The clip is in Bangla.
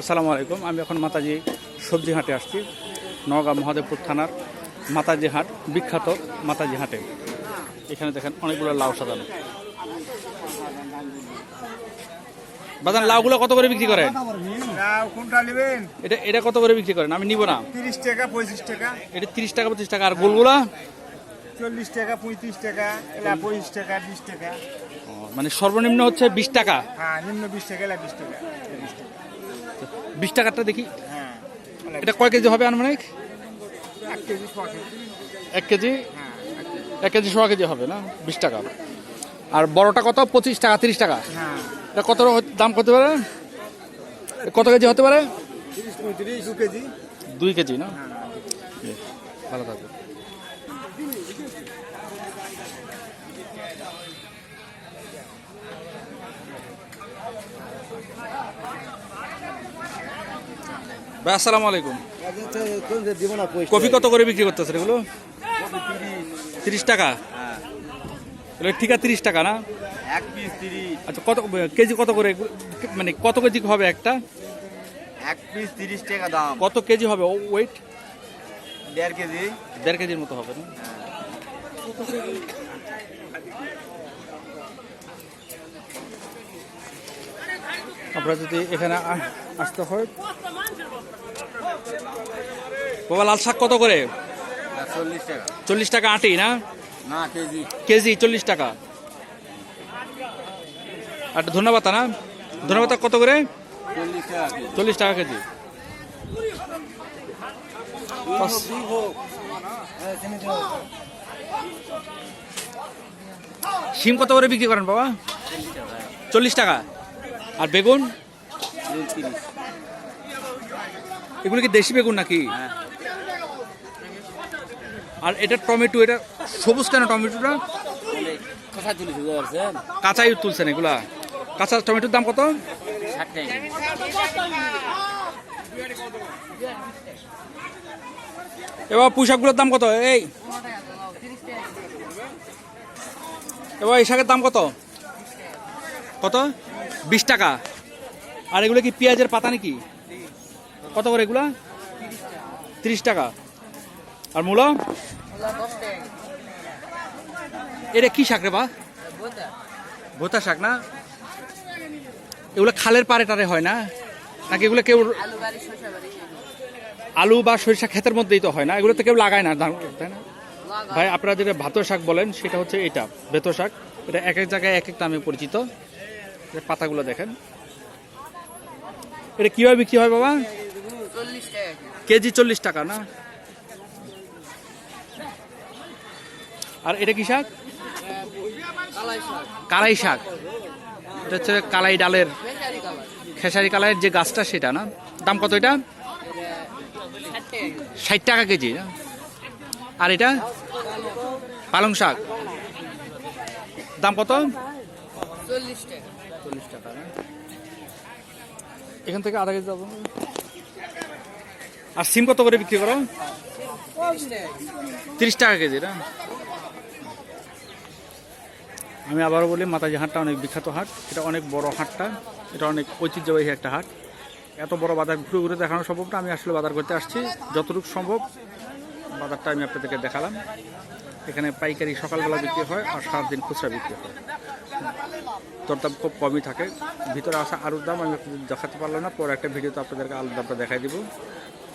আসসালামু আলাইকুম। আমি এখন মাতাজি সবজি হাটে আসছি নওগাঁ মহাদেবপুর থানার মাতাজি হাট বিখ্যাত মাতাজি হাটে। এখানে দেখেন অনেকগুলো লাউ সাজানো। বাজান লাউগুলো কত করে বিক্রি করেন? লাউ কোনটা নেবেন? এটা এটা কত করে বিক্রি করেন? আমি নিব না। তিরিশ টাকা পঁয়ত্রিশ টাকা। এটা তিরিশ টাকা পঁচিশ টাকা। আর গোলগুলা? চল্লিশ টাকা পঁয়ত্রিশ টাকা। এলা পঁচিশ টাকা বিশ টাকা। মানে সর্বনিম্ন হচ্ছে বিশ টাকা। হ্যাঁ নিম্ন বিশ টাকা এলা বিশ টাকা। বিশ টাকারটা দেখি। হ্যাঁ। এটা কয় কেজি হবে আনুমানিক? এক কেজি এক কেজি? হ্যাঁ এক কেজি। সোয়া কেজি হবে না? বিশ টাকা। আর বড়টা কত? পঁচিশ টাকা তিরিশ টাকা? হ্যাঁ। এটা কত দাম করতে পারে? কত কেজি হতে পারে? দুই কেজি না? হ্যাঁ। ভালো থাকবে ভাই আসসালামু আলাইকুম। কফি কত করে বিক্রি করতেছে এগুলো? তিরিশ টাকা। ঠিক আছে তিরিশ টাকা না? এক পিস তিরিশ। আচ্ছা কত কেজি কত করে? মানে কত কেজি হবে একটা? এক পিস তিরিশ টাকা দাম। কত কেজি হবে? ওয়েট দেড় কেজি। দেড় কেজির মতো হবে না? আপনারা যদি এখানে আসতে হয় বাবা লাল শাক কত করে? চল্লিশ টাকা। আটি না? কেজি। চল্লিশ টাকা। আর ধন্যবাদ না ধন্যবাদ কত করে? চল্লিশ টাকা কেজি। শিম কত করে বিক্রি করেন বাবা? চল্লিশ টাকা। আর বেগুন? এগুলো কি দেশি বেগুন নাকি? আর এটা টমেটো এটা সবুজ কেন টমেটোটা? কাঁচাই তুলছেন এগুলা। কাঁচা টমেটোর দাম কত? এবার পুঁইশাকগুলোর দাম কত? এই। এবার এই শাকের দাম কত? কত? বিশ টাকা। আর এগুলো কি পেঁয়াজের পাতা নাকি? কত করে এগুলা? তিরিশ টাকা। আর মূলো? এটা কি শাক রে বা? ভোতা শাক না? এগুলো খালের পারে টারে হয় না? নাকি এগুলো কেউ আলু বা সরিষা ক্ষেতের মধ্যেই তো হয় না? এগুলো তো কেউ লাগায় না তাই না? ভাই আপনারা যেটা ভাত শাক বলেন সেটা হচ্ছে এটা বেত শাক। এটা এক এক জায়গায় এক এক নামে পরিচিত। পাতাগুলো দেখেন। এটা কীভাবে বিক্রি হয় বাবা? কেজি চল্লিশ টাকা না? আর এটা কি শাক? কালাই শাক। এটা হচ্ছে কালাই ডালের খেসারি কালাইয়ের যে গাছটা সেটা না? দাম কত এটা? ষাট টাকা কেজি। না? আর এটা? পালং শাক। দাম কত? চল্লিশ টাকা। এখান থেকে আধা কেজি যাব আর সিম কত করে বিক্রি করো? তিরিশ টাকা কেজি না? আমি আবারও বলি মাতাজি হাটটা অনেক বিখ্যাত হাট। এটা অনেক বড় হাটটা। এটা অনেক ঐতিহ্যবাহী একটা হাট। এত বড় বাজার ঘুরে ঘুরে দেখানো সম্ভব না। আমি আসলে বাজার করতে আসছি। যতটুকু সম্ভব বাজারটা আমি আপনাদেরকে দেখালাম। এখানে পাইকারি সকালবেলা বিক্রি হয় আর সারাদিন খুচরা বিক্রি হয়। দরদাম খুব কমই থাকে। ভিতরে আসা আলুর দাম আমি দেখাতে পারলাম না। পরে একটা ভিডিওতে আপনাদেরকে আলুর দামটা দেখাই দিব।